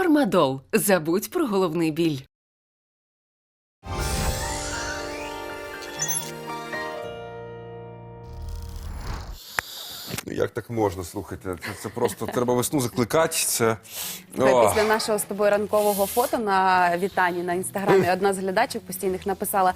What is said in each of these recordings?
Фармадол. Забудь про головний біль. Ну, Як так можна, слухайте? Це, це просто треба весну закликати. Це О, після нашого з тобою ранкового фото на вітанні на інстаграмі одна з глядачок постійних написала.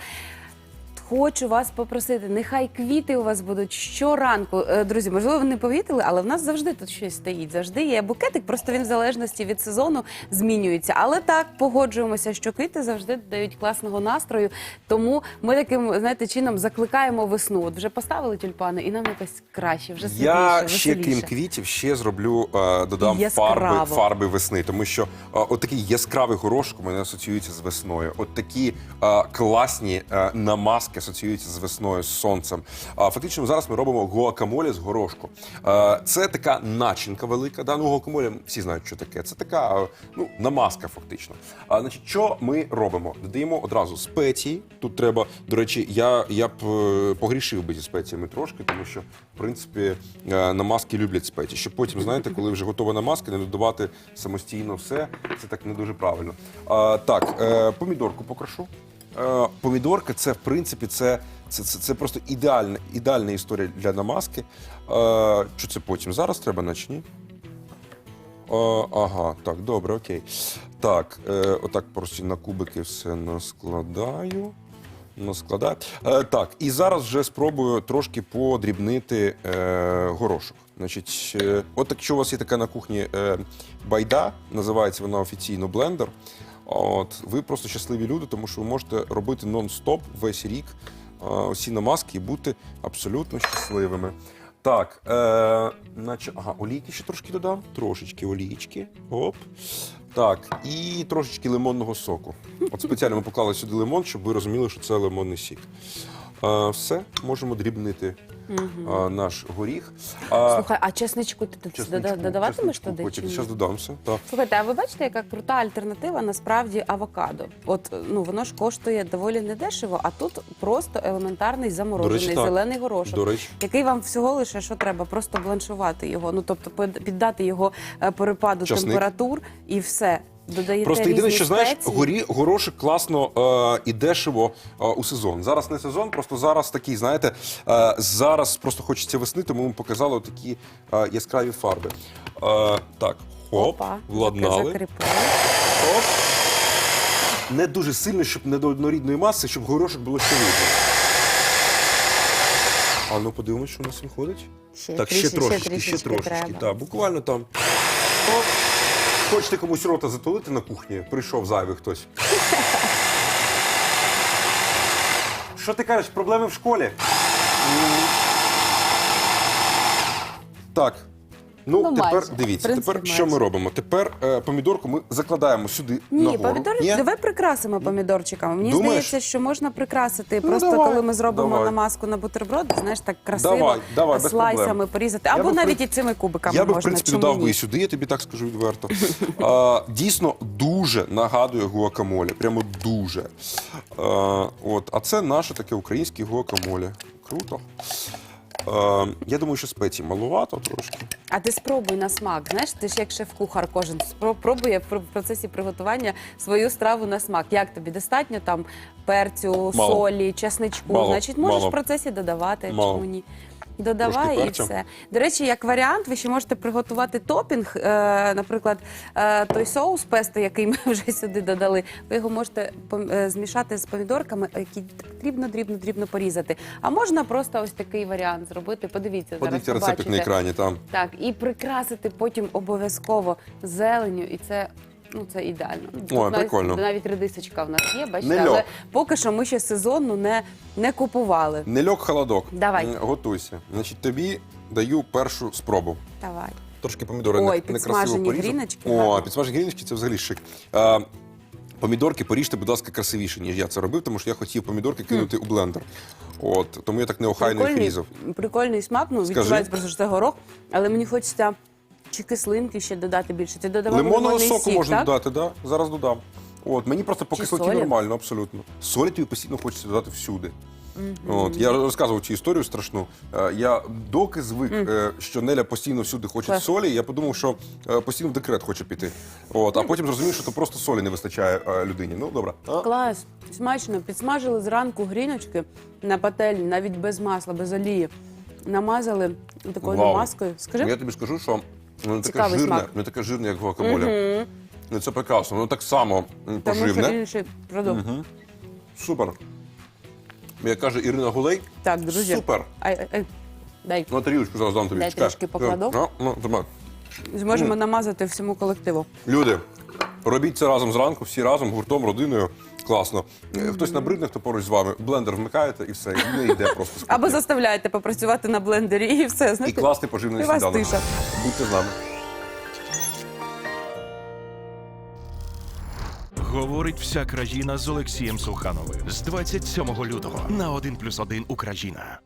Хочу вас попросити, нехай квіти у вас будуть щоранку. Е, Друзі, можливо, ви не помітили, але в нас завжди тут щось стоїть. Завжди є букетик, просто він в залежності від сезону змінюється. Але так погоджуємося, що квіти завжди дають класного настрою. Тому ми таким знаєте чином закликаємо весну. От вже поставили тюльпани, і нам якось краще, вже світліше, я ще крім квітів ще зроблю, е, додам Яскраво. фарби, фарби весни, тому що е, от такий яскравий горошок у мене асоціюється з весною. От такі класні намазки асоціюються з весною, з сонцем. А фактично зараз ми робимо гуакамолі з горошку. Це така начинка велика. Да? Ну, гуакамолі всі знають, що таке. Це така ну, намазка, фактично. А, значить, що ми робимо? Додаємо одразу спеції. Тут треба, до речі, я, я б е, погрішив би зі спеціями трошки, тому що, в принципі, е, намазки люблять спеції. Щоб потім, знаєте, коли вже готова намазка, не додавати самостійно все. Це так не дуже правильно. А, так, е, помідорку покрошу. Е, Помідорка це в принципі це, це, це, це просто ідеальна, ідеальна історія для намазки. Е, Що це потім? Зараз треба наче ні? Е, ага, так, добре, окей. Так, е, отак просто на кубики все наскладаю. Наскладаю. Е, так, і зараз вже спробую трошки подрібнити е, горошок. Значить, е, от якщо у вас є така на кухні е, байда, називається вона офіційно блендер. От, ви просто щасливі люди, тому що ви можете робити нон-стоп весь рік усі намазки і бути абсолютно щасливими. Так, е, наче, ага, олійки ще трошки додам. Трошечки олійки. Оп. Так, і трошечки лимонного соку. От спеціально ми поклали сюди лимон, щоб ви розуміли, що це лимонний сік. Все, можемо дрібнити е, наш горіх. А, Слухай, а чесничку ти тут дода- додаватимеш туди? Потім чи ні? зараз додамся. Так. Слухайте, а ви бачите, яка крута альтернатива насправді авокадо? От ну воно ж коштує доволі недешево, а тут просто елементарний заморожений До речі, так. зелений горошок, До речі. який вам всього лише що треба, просто бланшувати його. Ну тобто під- піддати його е, перепаду Часник. температур і все. Додаєте Просто єдине, різні що знаєш, спеції. горі, горошок класно е, і дешево е, у сезон. Зараз не сезон, просто зараз такий, знаєте, е, зараз просто хочеться весни, тому ми показали такі е, яскраві фарби. Е, так, хоп, Опа, владнали. закріпили. Хоп. Не дуже сильно, щоб не до однорідної маси, щоб горошок було ще видно. А ну подивимось, що у нас виходить. Ще Так, ще трішечки, трошечки, ще трішечки трошечки. треба. Так, буквально там. Оп. Хочете комусь рота затулити на кухні? Прийшов зайвий хтось. Що ти кажеш, проблеми в школі? Так. Ну, Ну, тепер майже. дивіться, принципі, тепер що ми робимо? Тепер е, помідорку ми закладаємо сюди Ні, нагору. помідори Ні? давай прикрасимо помідорчиками. Мені Думаєш? здається, що можна прикрасити. Ну, Просто давай, коли ми зробимо давай. намазку на бутерброд, знаєш, так красиво Давай, давай, без слайсами проблем. порізати. Або би, навіть і цими кубиками Я би, в принципі, Чому додав би і сюди, я тобі так скажу відверто. А, дійсно, дуже нагадує гуакамолі. Прямо дуже. А, от, а це наше таке українське гуакамолі. Круто. А, я думаю, що спеції малувато трошки. А ти спробуй на смак. Знаєш, ти ж як шеф-кухар, кожен спробує пробує в процесі приготування свою страву на смак. Як тобі достатньо там перцю, Мало. солі, чесничку? Мало, Значить, можеш мало. в процесі додавати. Мало. Чому ні? Додавай Трошки і перцю. все. До речі, як варіант, ви ще можете приготувати топінг. Е, наприклад, е, той соус песто, який ми вже сюди додали, ви його можете пом- е, змішати з помідорками, які дрібно, дрібно, дрібно порізати. А можна просто ось такий варіант зробити. Подивіться, Подивіться зараз рецепт на побачите. екрані там. Так, і прикрасити потім обов'язково зеленню, і це. Ну, це ідеально. Тут навіть, прикольно. навіть редисочка в нас є, бачите, але поки що ми ще сезонну не, не купували. Не льок холодок. Давай. М, Готуйся. Значить, тобі даю першу спробу. Давай. Трошки помідори Ой, не- підсмажені некрасиво порізав. гріночки, О, гарно. підсмажені гріночки це взагалі шик. А, помідорки поріжте, будь ласка, красивіше, ніж я це робив, тому що я хотів помідорки кинути у блендер. От, тому я так неохайно їх різав. прикольний смак, ну відчувається просто, що це горох, але мені хочеться чи кислинки ще додати більше. Ти додавав Лимонного лимонний соку сік, можна так? додати, да? зараз додам. От, мені просто по Чи кислоті солі? нормально, абсолютно. Солі тобі постійно хочеться додати всюди. От я розказував цю історію страшну. Е, Я доки звик, е, що Неля постійно всюди хоче Клас. солі. Я подумав, що е, постійно в декрет хоче піти. От, а потім зрозумів, що то просто солі не вистачає е, людині. Ну добре. А? Клас, смачно. Підсмажили зранку гріночки на пательні, навіть без масла, без олії. Намазали такою Вау. намазкою. Скажи, Я тобі скажу, що воно не таке Цікавий жирне, смак. не таке жирне, як гуакамоле. Ну це прекрасно. Воно так само м, тому що поживне. інший продукт. Супер. Як каже Ірина Гулей, Так, друзі. супер. Ай, ай, ай. Дай. Ну, тарілочку зараз дам тобі. Дай Чекай. трішки покладу. Ну, ну, тримай. Зможемо намазати всьому колективу. Люди, робіть це разом зранку, всі разом, гуртом, родиною. Класно. Е, Хтось набридне, хто поруч з вами. Блендер вмикаєте і все. І не йде просто. Або заставляєте попрацювати на блендері і все. І Знаєте? класний поживний І у вас сніданок. тиша. Будьте з нами. Говорить вся країна з Олексієм Сухановим з 27 лютого на 1+,1 Україна.